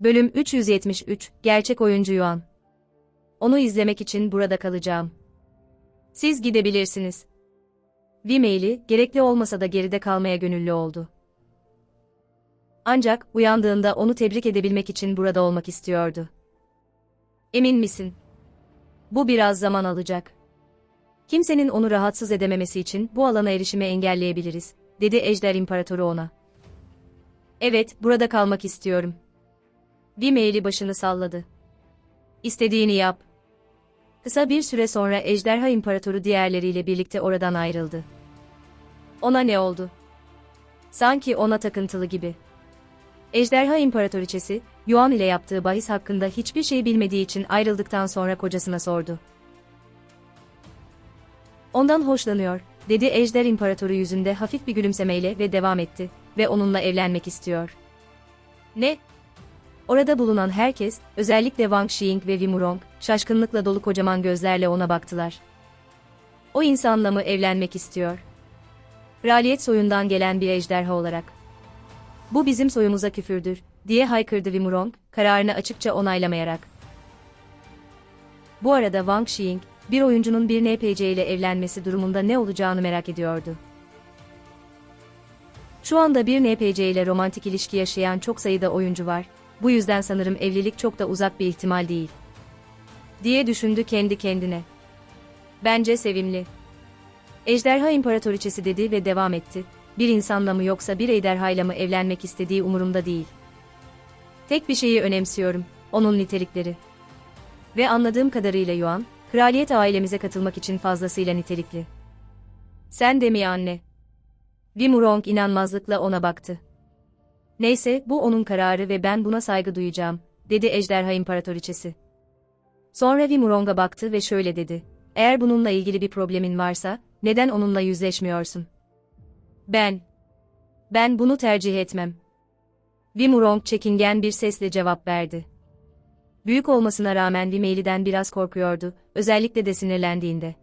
Bölüm 373 Gerçek oyuncu Yuan. Onu izlemek için burada kalacağım. Siz gidebilirsiniz. V-maili, gerekli olmasa da geride kalmaya gönüllü oldu. Ancak, uyandığında onu tebrik edebilmek için burada olmak istiyordu. Emin misin? Bu biraz zaman alacak. Kimsenin onu rahatsız edememesi için bu alana erişimi engelleyebiliriz, dedi Ejder İmparatoru ona. Evet, burada kalmak istiyorum. V-maili başını salladı. İstediğini yap. Kısa bir süre sonra Ejderha İmparatoru diğerleriyle birlikte oradan ayrıldı. Ona ne oldu? Sanki ona takıntılı gibi. Ejderha İmparatoriçesi, Yuan ile yaptığı bahis hakkında hiçbir şey bilmediği için ayrıldıktan sonra kocasına sordu. Ondan hoşlanıyor, dedi Ejder İmparatoru yüzünde hafif bir gülümsemeyle ve devam etti ve onunla evlenmek istiyor. Ne? Orada bulunan herkes, özellikle Wang Xing ve Wimurong, şaşkınlıkla dolu kocaman gözlerle ona baktılar. O insanla mı evlenmek istiyor? Kraliyet soyundan gelen bir ejderha olarak. Bu bizim soyumuza küfürdür, diye haykırdı Wimurong, kararını açıkça onaylamayarak. Bu arada Wang Xing, bir oyuncunun bir NPC ile evlenmesi durumunda ne olacağını merak ediyordu. Şu anda bir NPC ile romantik ilişki yaşayan çok sayıda oyuncu var, bu yüzden sanırım evlilik çok da uzak bir ihtimal değil. Diye düşündü kendi kendine. Bence sevimli. Ejderha İmparatoriçesi dedi ve devam etti. Bir insanla mı yoksa bir ejderhayla mı evlenmek istediği umurumda değil. Tek bir şeyi önemsiyorum, onun nitelikleri. Ve anladığım kadarıyla Yuan, kraliyet ailemize katılmak için fazlasıyla nitelikli. Sen de mi anne? Wimurong inanmazlıkla ona baktı. Neyse, bu onun kararı ve ben buna saygı duyacağım, dedi Ejderha İmparatoriçesi. Sonra Wimurong'a baktı ve şöyle dedi. Eğer bununla ilgili bir problemin varsa, neden onunla yüzleşmiyorsun? Ben. Ben bunu tercih etmem. Wimurong çekingen bir sesle cevap verdi. Büyük olmasına rağmen Wimeli'den biraz korkuyordu, özellikle de sinirlendiğinde.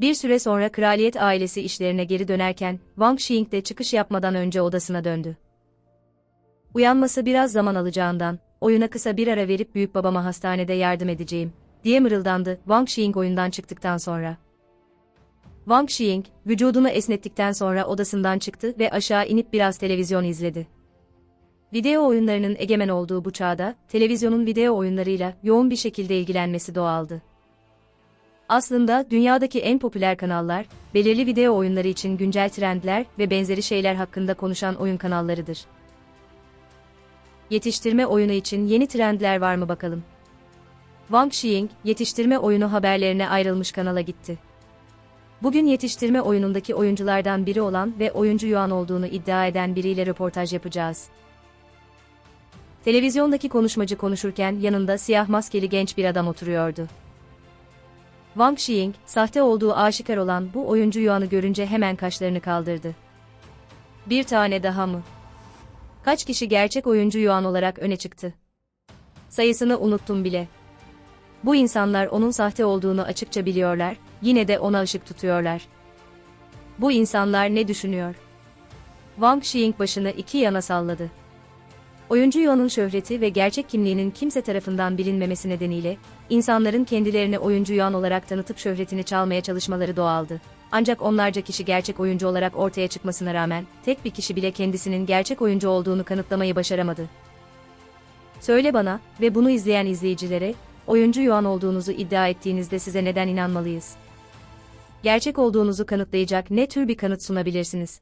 Bir süre sonra kraliyet ailesi işlerine geri dönerken, Wang Xing de çıkış yapmadan önce odasına döndü. Uyanması biraz zaman alacağından, oyuna kısa bir ara verip büyük babama hastanede yardım edeceğim, diye mırıldandı Wang Xing oyundan çıktıktan sonra. Wang Xing, vücudunu esnettikten sonra odasından çıktı ve aşağı inip biraz televizyon izledi. Video oyunlarının egemen olduğu bu çağda, televizyonun video oyunlarıyla yoğun bir şekilde ilgilenmesi doğaldı. Aslında dünyadaki en popüler kanallar, belirli video oyunları için güncel trendler ve benzeri şeyler hakkında konuşan oyun kanallarıdır. Yetiştirme oyunu için yeni trendler var mı bakalım? Wang Xing, yetiştirme oyunu haberlerine ayrılmış kanala gitti. Bugün yetiştirme oyunundaki oyunculardan biri olan ve oyuncu Yuan olduğunu iddia eden biriyle röportaj yapacağız. Televizyondaki konuşmacı konuşurken yanında siyah maskeli genç bir adam oturuyordu. Wang Xing, sahte olduğu aşikar olan bu oyuncu Yuan'ı görünce hemen kaşlarını kaldırdı. Bir tane daha mı? Kaç kişi gerçek oyuncu Yuan olarak öne çıktı? Sayısını unuttum bile. Bu insanlar onun sahte olduğunu açıkça biliyorlar, yine de ona ışık tutuyorlar. Bu insanlar ne düşünüyor? Wang Xing başını iki yana salladı. Oyuncu Yuan'ın şöhreti ve gerçek kimliğinin kimse tarafından bilinmemesi nedeniyle, insanların kendilerini oyuncu Yuan olarak tanıtıp şöhretini çalmaya çalışmaları doğaldı. Ancak onlarca kişi gerçek oyuncu olarak ortaya çıkmasına rağmen, tek bir kişi bile kendisinin gerçek oyuncu olduğunu kanıtlamayı başaramadı. Söyle bana ve bunu izleyen izleyicilere, oyuncu Yuan olduğunuzu iddia ettiğinizde size neden inanmalıyız? Gerçek olduğunuzu kanıtlayacak ne tür bir kanıt sunabilirsiniz?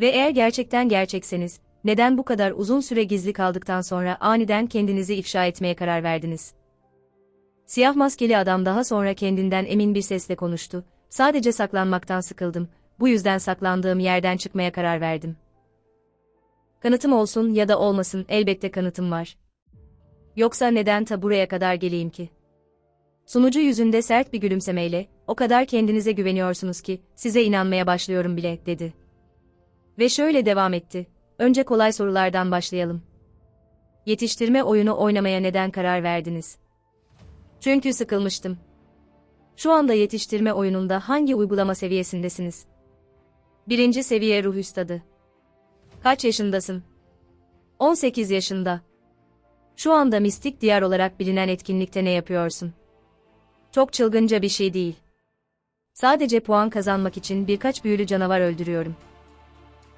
Ve eğer gerçekten gerçekseniz, neden bu kadar uzun süre gizli kaldıktan sonra aniden kendinizi ifşa etmeye karar verdiniz? Siyah maskeli adam daha sonra kendinden emin bir sesle konuştu. Sadece saklanmaktan sıkıldım, bu yüzden saklandığım yerden çıkmaya karar verdim. Kanıtım olsun ya da olmasın elbette kanıtım var. Yoksa neden ta buraya kadar geleyim ki? Sunucu yüzünde sert bir gülümsemeyle, o kadar kendinize güveniyorsunuz ki, size inanmaya başlıyorum bile, dedi. Ve şöyle devam etti. Önce kolay sorulardan başlayalım. Yetiştirme oyunu oynamaya neden karar verdiniz? Çünkü sıkılmıştım. Şu anda yetiştirme oyununda hangi uygulama seviyesindesiniz? Birinci seviye ruh üstadı. Kaç yaşındasın? 18 yaşında. Şu anda mistik diyar olarak bilinen etkinlikte ne yapıyorsun? Çok çılgınca bir şey değil. Sadece puan kazanmak için birkaç büyülü canavar öldürüyorum.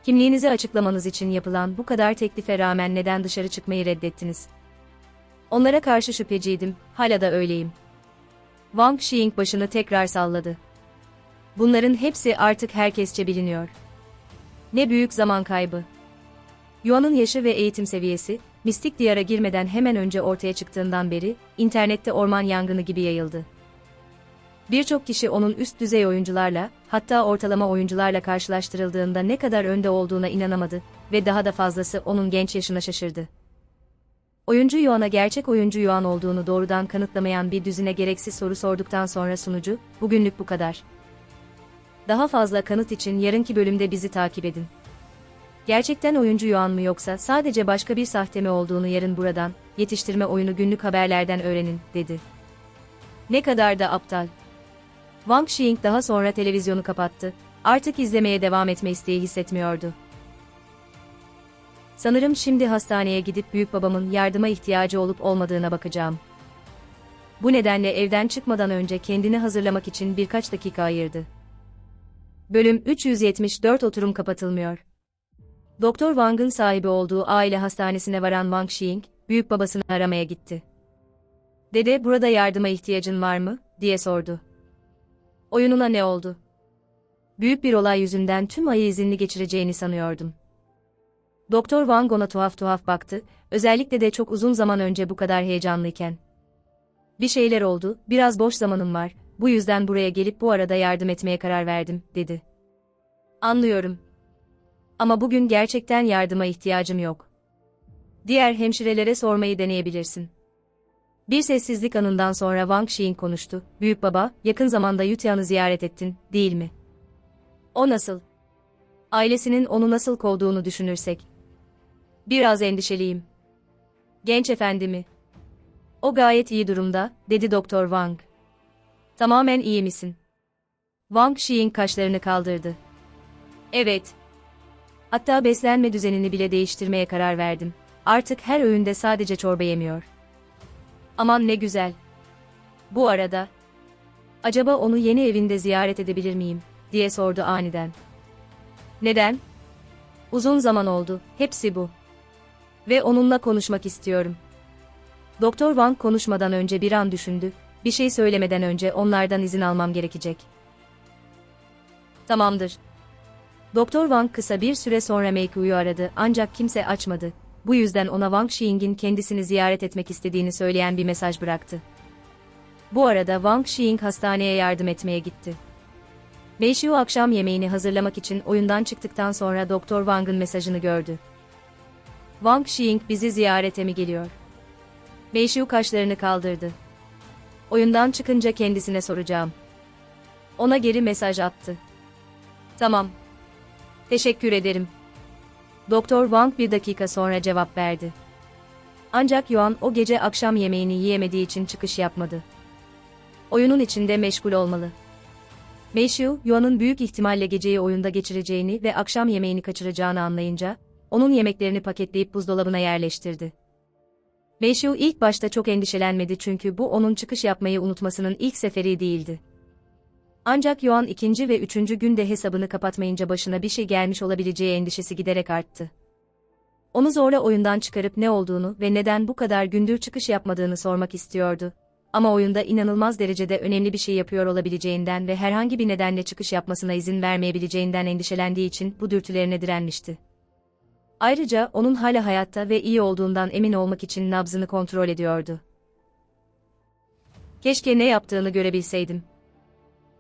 Kimliğinizi açıklamanız için yapılan bu kadar teklife rağmen neden dışarı çıkmayı reddettiniz? Onlara karşı şüpheciydim, hala da öyleyim. Wang Xing başını tekrar salladı. Bunların hepsi artık herkesçe biliniyor. Ne büyük zaman kaybı. Yuan'ın yaşı ve eğitim seviyesi, mistik diyara girmeden hemen önce ortaya çıktığından beri, internette orman yangını gibi yayıldı. Birçok kişi onun üst düzey oyuncularla, hatta ortalama oyuncularla karşılaştırıldığında ne kadar önde olduğuna inanamadı ve daha da fazlası onun genç yaşına şaşırdı. Oyuncu Yuan'a gerçek oyuncu Yuan olduğunu doğrudan kanıtlamayan bir düzine gereksiz soru sorduktan sonra sunucu, bugünlük bu kadar. Daha fazla kanıt için yarınki bölümde bizi takip edin. Gerçekten oyuncu Yuan mı yoksa sadece başka bir sahte mi olduğunu yarın buradan, yetiştirme oyunu günlük haberlerden öğrenin, dedi. Ne kadar da aptal. Wang Xing daha sonra televizyonu kapattı. Artık izlemeye devam etme isteği hissetmiyordu. Sanırım şimdi hastaneye gidip büyük babamın yardıma ihtiyacı olup olmadığına bakacağım. Bu nedenle evden çıkmadan önce kendini hazırlamak için birkaç dakika ayırdı. Bölüm 374 oturum kapatılmıyor. Doktor Wang'ın sahibi olduğu aile hastanesine varan Wang Xing, büyük babasını aramaya gitti. Dede burada yardıma ihtiyacın var mı? diye sordu. Oyununa ne oldu? Büyük bir olay yüzünden tüm ayı izinli geçireceğini sanıyordum. Doktor Wang ona tuhaf tuhaf baktı, özellikle de çok uzun zaman önce bu kadar heyecanlıyken. Bir şeyler oldu, biraz boş zamanım var, bu yüzden buraya gelip bu arada yardım etmeye karar verdim, dedi. Anlıyorum. Ama bugün gerçekten yardıma ihtiyacım yok. Diğer hemşirelere sormayı deneyebilirsin. Bir sessizlik anından sonra Wang Xing konuştu. Büyük baba, yakın zamanda Yutian'ı ziyaret ettin, değil mi? O nasıl? Ailesinin onu nasıl kovduğunu düşünürsek. Biraz endişeliyim. Genç efendimi. O gayet iyi durumda, dedi Doktor Wang. Tamamen iyi misin? Wang Xing kaşlarını kaldırdı. Evet. Hatta beslenme düzenini bile değiştirmeye karar verdim. Artık her öğünde sadece çorba yemiyor. Aman ne güzel. Bu arada, acaba onu yeni evinde ziyaret edebilir miyim, diye sordu aniden. Neden? Uzun zaman oldu, hepsi bu. Ve onunla konuşmak istiyorum. Doktor Wang konuşmadan önce bir an düşündü, bir şey söylemeden önce onlardan izin almam gerekecek. Tamamdır. Doktor Wang kısa bir süre sonra Meiku'yu aradı ancak kimse açmadı. Bu yüzden ona Wang Xing'in kendisini ziyaret etmek istediğini söyleyen bir mesaj bıraktı. Bu arada Wang Xing hastaneye yardım etmeye gitti. Meishiu akşam yemeğini hazırlamak için oyundan çıktıktan sonra Doktor Wang'ın mesajını gördü. Wang Xing bizi ziyarete mi geliyor? Meishiu kaşlarını kaldırdı. Oyundan çıkınca kendisine soracağım. Ona geri mesaj attı. Tamam. Teşekkür ederim. Doktor Wang bir dakika sonra cevap verdi. Ancak Yuan o gece akşam yemeğini yiyemediği için çıkış yapmadı. Oyunun içinde meşgul olmalı. Meishu, Yuan'ın büyük ihtimalle geceyi oyunda geçireceğini ve akşam yemeğini kaçıracağını anlayınca, onun yemeklerini paketleyip buzdolabına yerleştirdi. Meishu ilk başta çok endişelenmedi çünkü bu onun çıkış yapmayı unutmasının ilk seferi değildi. Ancak Yuan ikinci ve üçüncü günde hesabını kapatmayınca başına bir şey gelmiş olabileceği endişesi giderek arttı. Onu zorla oyundan çıkarıp ne olduğunu ve neden bu kadar gündür çıkış yapmadığını sormak istiyordu. Ama oyunda inanılmaz derecede önemli bir şey yapıyor olabileceğinden ve herhangi bir nedenle çıkış yapmasına izin vermeyebileceğinden endişelendiği için bu dürtülerine direnmişti. Ayrıca onun hala hayatta ve iyi olduğundan emin olmak için nabzını kontrol ediyordu. Keşke ne yaptığını görebilseydim.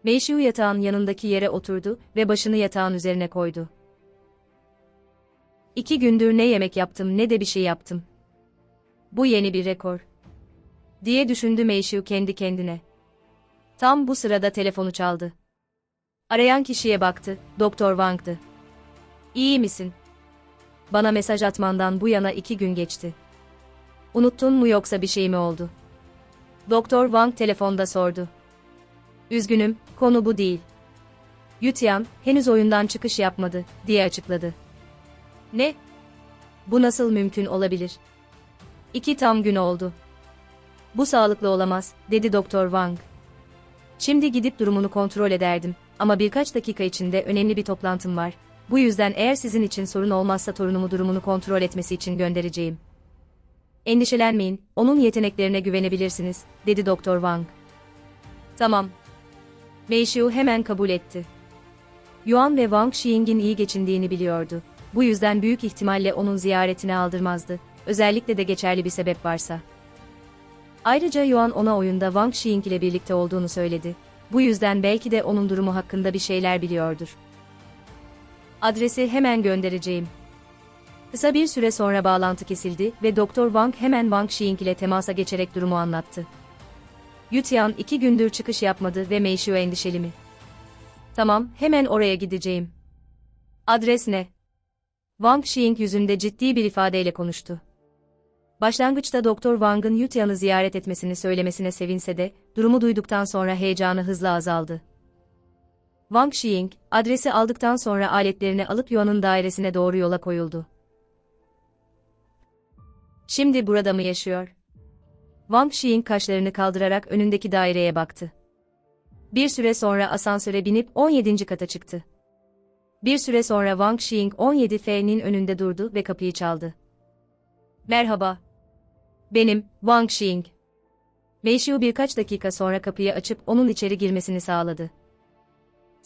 Meishu yatağın yanındaki yere oturdu ve başını yatağın üzerine koydu. İki gündür ne yemek yaptım ne de bir şey yaptım. Bu yeni bir rekor. Diye düşündü Meishu kendi kendine. Tam bu sırada telefonu çaldı. Arayan kişiye baktı, Doktor Wang'dı. İyi misin? Bana mesaj atmandan bu yana iki gün geçti. Unuttun mu yoksa bir şey mi oldu? Doktor Wang telefonda sordu. Üzgünüm, konu bu değil. Yutian, henüz oyundan çıkış yapmadı, diye açıkladı. Ne? Bu nasıl mümkün olabilir? İki tam gün oldu. Bu sağlıklı olamaz, dedi Doktor Wang. Şimdi gidip durumunu kontrol ederdim ama birkaç dakika içinde önemli bir toplantım var. Bu yüzden eğer sizin için sorun olmazsa torunumu durumunu kontrol etmesi için göndereceğim. Endişelenmeyin, onun yeteneklerine güvenebilirsiniz, dedi Doktor Wang. Tamam. Mei Xiu hemen kabul etti. Yuan ve Wang Xiying'in iyi geçindiğini biliyordu. Bu yüzden büyük ihtimalle onun ziyaretini aldırmazdı, özellikle de geçerli bir sebep varsa. Ayrıca Yuan ona oyunda Wang Xiying ile birlikte olduğunu söyledi. Bu yüzden belki de onun durumu hakkında bir şeyler biliyordur. Adresi hemen göndereceğim. Kısa bir süre sonra bağlantı kesildi ve Doktor Wang hemen Wang Xiying ile temasa geçerek durumu anlattı. Yutian iki gündür çıkış yapmadı ve Meishiu endişeli mi? Tamam, hemen oraya gideceğim. Adres ne? Wang Xiying yüzünde ciddi bir ifadeyle konuştu. Başlangıçta Doktor Wang'ın Yutian'ı ziyaret etmesini söylemesine sevinse de, durumu duyduktan sonra heyecanı hızla azaldı. Wang Xiying, adresi aldıktan sonra aletlerini alıp Yuan'ın dairesine doğru yola koyuldu. Şimdi burada mı yaşıyor? Wang Xiying kaşlarını kaldırarak önündeki daireye baktı. Bir süre sonra asansöre binip 17. kata çıktı. Bir süre sonra Wang Xiying 17F'nin önünde durdu ve kapıyı çaldı. Merhaba. Benim, Wang Xiying. Meishiu birkaç dakika sonra kapıyı açıp onun içeri girmesini sağladı.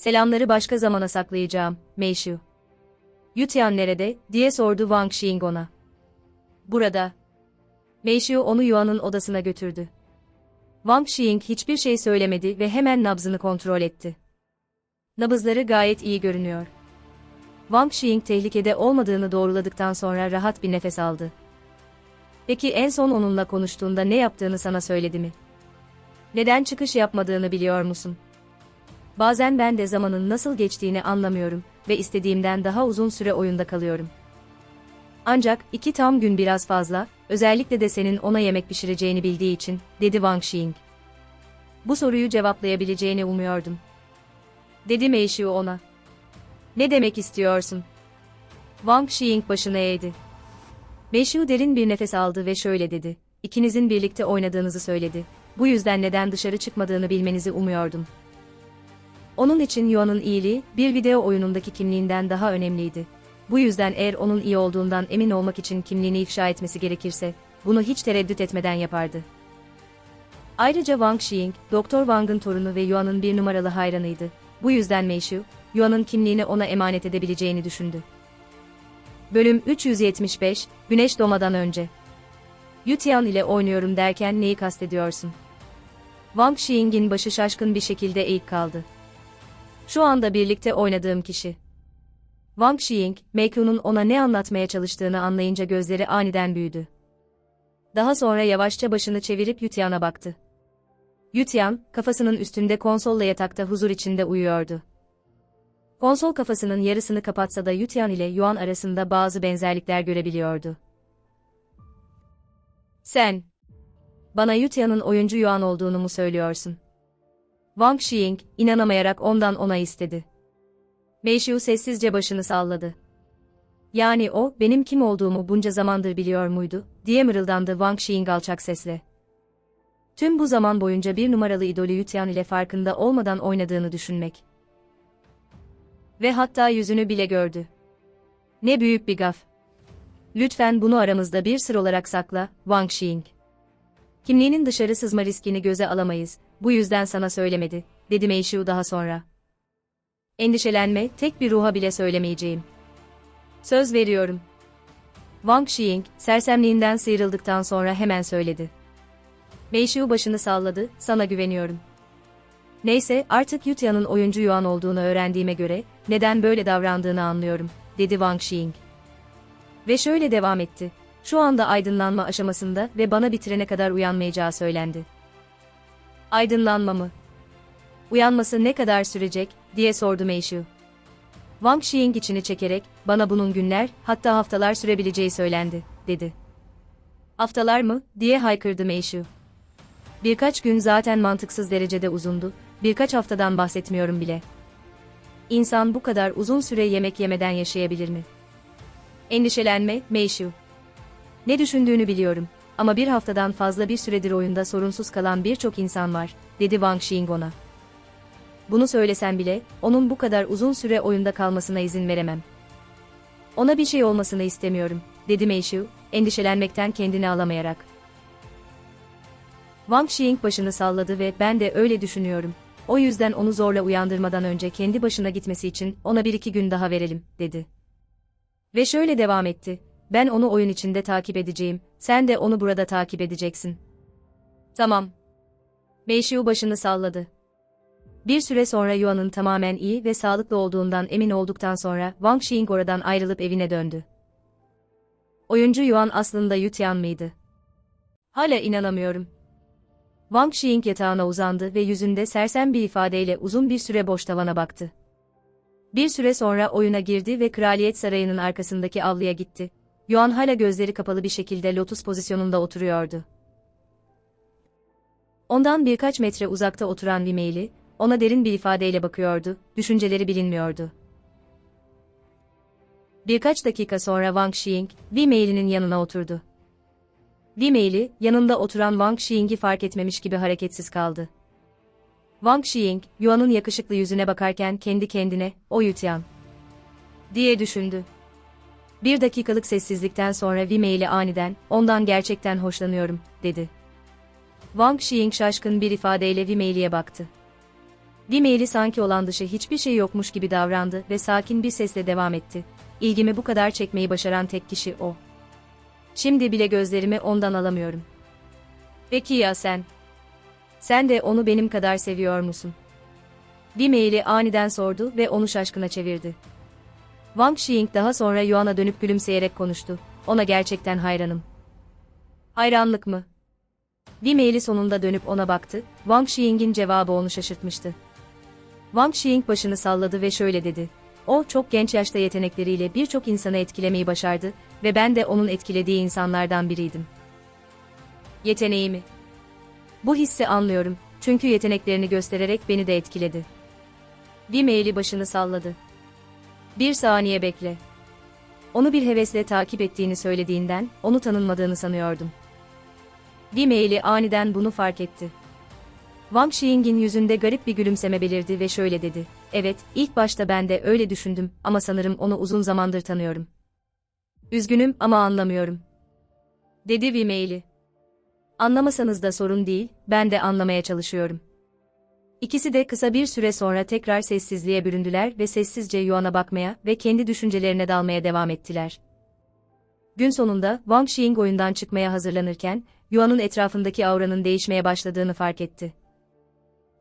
Selamları başka zamana saklayacağım, Meishiu. Yutian nerede, diye sordu Wang Xiying ona. Burada. Meishiu onu Yuan'ın odasına götürdü. Wang Xiying hiçbir şey söylemedi ve hemen nabzını kontrol etti. Nabızları gayet iyi görünüyor. Wang Xiying tehlikede olmadığını doğruladıktan sonra rahat bir nefes aldı. Peki en son onunla konuştuğunda ne yaptığını sana söyledi mi? Neden çıkış yapmadığını biliyor musun? Bazen ben de zamanın nasıl geçtiğini anlamıyorum ve istediğimden daha uzun süre oyunda kalıyorum. Ancak iki tam gün biraz fazla, özellikle de senin ona yemek pişireceğini bildiği için, dedi Wang Xing. Bu soruyu cevaplayabileceğini umuyordum. Dedi Meishiu ona. Ne demek istiyorsun? Wang Xing başını eğdi. Meishiu derin bir nefes aldı ve şöyle dedi. İkinizin birlikte oynadığınızı söyledi. Bu yüzden neden dışarı çıkmadığını bilmenizi umuyordum. Onun için Yuan'ın iyiliği, bir video oyunundaki kimliğinden daha önemliydi. Bu yüzden eğer onun iyi olduğundan emin olmak için kimliğini ifşa etmesi gerekirse, bunu hiç tereddüt etmeden yapardı. Ayrıca Wang Xing, Doktor Wang'ın torunu ve Yuan'ın bir numaralı hayranıydı. Bu yüzden Meishu, Yuan'ın kimliğini ona emanet edebileceğini düşündü. Bölüm 375, Güneş doğmadan önce. Yutian ile oynuyorum derken neyi kastediyorsun? Wang Xing'in başı şaşkın bir şekilde eğik kaldı. Şu anda birlikte oynadığım kişi. Wang Xing, Meiku'nun ona ne anlatmaya çalıştığını anlayınca gözleri aniden büyüdü. Daha sonra yavaşça başını çevirip Yutian'a baktı. Yutian, kafasının üstünde konsolla yatakta huzur içinde uyuyordu. Konsol kafasının yarısını kapatsa da Yutian ile Yuan arasında bazı benzerlikler görebiliyordu. Sen, bana Yutian'ın oyuncu Yuan olduğunu mu söylüyorsun? Wang Xing, inanamayarak ondan ona istedi. Meishiu sessizce başını salladı. Yani o, benim kim olduğumu bunca zamandır biliyor muydu, diye mırıldandı Wang Xing alçak sesle. Tüm bu zaman boyunca bir numaralı idolü Yutian ile farkında olmadan oynadığını düşünmek. Ve hatta yüzünü bile gördü. Ne büyük bir gaf. Lütfen bunu aramızda bir sır olarak sakla, Wang Xing. Kimliğinin dışarı sızma riskini göze alamayız, bu yüzden sana söylemedi, dedi Meishiu daha sonra. Endişelenme, tek bir ruha bile söylemeyeceğim. Söz veriyorum. Wang Xing, sersemliğinden sıyrıldıktan sonra hemen söyledi. Meishiu başını salladı, sana güveniyorum. Neyse, artık Yutian'ın oyuncu Yuan olduğunu öğrendiğime göre, neden böyle davrandığını anlıyorum, dedi Wang Xing. Ve şöyle devam etti. Şu anda aydınlanma aşamasında ve bana bitirene kadar uyanmayacağı söylendi. Aydınlanma mı? Uyanması ne kadar sürecek, diye sordu Meishu. Wang Xing içini çekerek, bana bunun günler, hatta haftalar sürebileceği söylendi, dedi. Haftalar mı, diye haykırdı Meishu. Birkaç gün zaten mantıksız derecede uzundu, birkaç haftadan bahsetmiyorum bile. İnsan bu kadar uzun süre yemek yemeden yaşayabilir mi? Endişelenme, Meishu. Ne düşündüğünü biliyorum, ama bir haftadan fazla bir süredir oyunda sorunsuz kalan birçok insan var, dedi Wang Xing ona. Bunu söylesem bile, onun bu kadar uzun süre oyunda kalmasına izin veremem. Ona bir şey olmasını istemiyorum, dedi Meishu, endişelenmekten kendini alamayarak. Wang Xing başını salladı ve ben de öyle düşünüyorum. O yüzden onu zorla uyandırmadan önce kendi başına gitmesi için ona bir iki gün daha verelim, dedi. Ve şöyle devam etti. Ben onu oyun içinde takip edeceğim, sen de onu burada takip edeceksin. Tamam. Meishu başını salladı. Bir süre sonra Yuan'ın tamamen iyi ve sağlıklı olduğundan emin olduktan sonra Wang Xing oradan ayrılıp evine döndü. Oyuncu Yuan aslında Yutian mıydı? Hala inanamıyorum. Wang Xing yatağına uzandı ve yüzünde sersem bir ifadeyle uzun bir süre boş tavana baktı. Bir süre sonra oyuna girdi ve kraliyet sarayının arkasındaki avluya gitti. Yuan hala gözleri kapalı bir şekilde lotus pozisyonunda oturuyordu. Ondan birkaç metre uzakta oturan Vimeili, ona derin bir ifadeyle bakıyordu, düşünceleri bilinmiyordu. Birkaç dakika sonra Wang Xing, Vimeili'nin yanına oturdu. Vimeili, yanında oturan Wang Xing'i fark etmemiş gibi hareketsiz kaldı. Wang Xing, Yuan'ın yakışıklı yüzüne bakarken kendi kendine, o Yutian. diye düşündü. Bir dakikalık sessizlikten sonra Vimeili aniden, ondan gerçekten hoşlanıyorum, dedi. Wang Xing şaşkın bir ifadeyle Vimeili'ye baktı. Vimeili sanki olan dışı hiçbir şey yokmuş gibi davrandı ve sakin bir sesle devam etti. İlgimi bu kadar çekmeyi başaran tek kişi o. Şimdi bile gözlerimi ondan alamıyorum. Peki ya sen? Sen de onu benim kadar seviyor musun? Vimeili aniden sordu ve onu şaşkına çevirdi. Wang Xing daha sonra Yuan'a dönüp gülümseyerek konuştu. Ona gerçekten hayranım. Hayranlık mı? Vimeili sonunda dönüp ona baktı, Wang Xing'in cevabı onu şaşırtmıştı. Wang Xing başını salladı ve şöyle dedi. O çok genç yaşta yetenekleriyle birçok insanı etkilemeyi başardı ve ben de onun etkilediği insanlardan biriydim. Yeteneğimi. Bu hissi anlıyorum, çünkü yeteneklerini göstererek beni de etkiledi. Vimeili başını salladı. Bir saniye bekle. Onu bir hevesle takip ettiğini söylediğinden, onu tanınmadığını sanıyordum. Vimeili aniden bunu fark etti. Wang Xing'in yüzünde garip bir gülümseme belirdi ve şöyle dedi. Evet, ilk başta ben de öyle düşündüm ama sanırım onu uzun zamandır tanıyorum. Üzgünüm ama anlamıyorum. Dedi Vimeili. Anlamasanız da sorun değil, ben de anlamaya çalışıyorum. İkisi de kısa bir süre sonra tekrar sessizliğe büründüler ve sessizce Yuan'a bakmaya ve kendi düşüncelerine dalmaya devam ettiler. Gün sonunda Wang Xing oyundan çıkmaya hazırlanırken, Yuan'ın etrafındaki auranın değişmeye başladığını fark etti.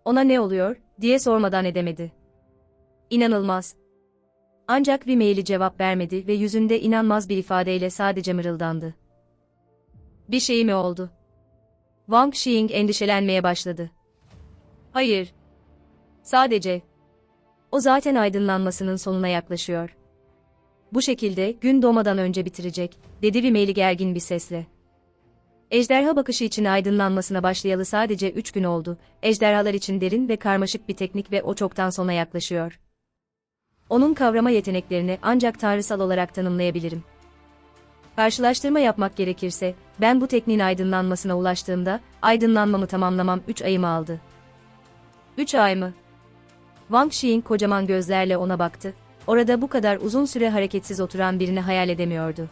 Ona ne oluyor, diye sormadan edemedi. İnanılmaz. Ancak Vimeili cevap vermedi ve yüzünde inanmaz bir ifadeyle sadece mırıldandı. Bir şey mi oldu? Wang Xing endişelenmeye başladı. Hayır. Sadece. O zaten aydınlanmasının sonuna yaklaşıyor. Bu şekilde gün doğmadan önce bitirecek, dedi Vimeili gergin bir sesle. Ejderha bakışı için aydınlanmasına başlayalı sadece 3 gün oldu. Ejderhalar için derin ve karmaşık bir teknik ve o çoktan sona yaklaşıyor. Onun kavrama yeteneklerini ancak tanrısal olarak tanımlayabilirim. Karşılaştırma yapmak gerekirse, ben bu tekniğin aydınlanmasına ulaştığımda, aydınlanmamı tamamlamam 3 ayımı aldı. 3 ay mı? Wang Xing kocaman gözlerle ona baktı. Orada bu kadar uzun süre hareketsiz oturan birini hayal edemiyordu.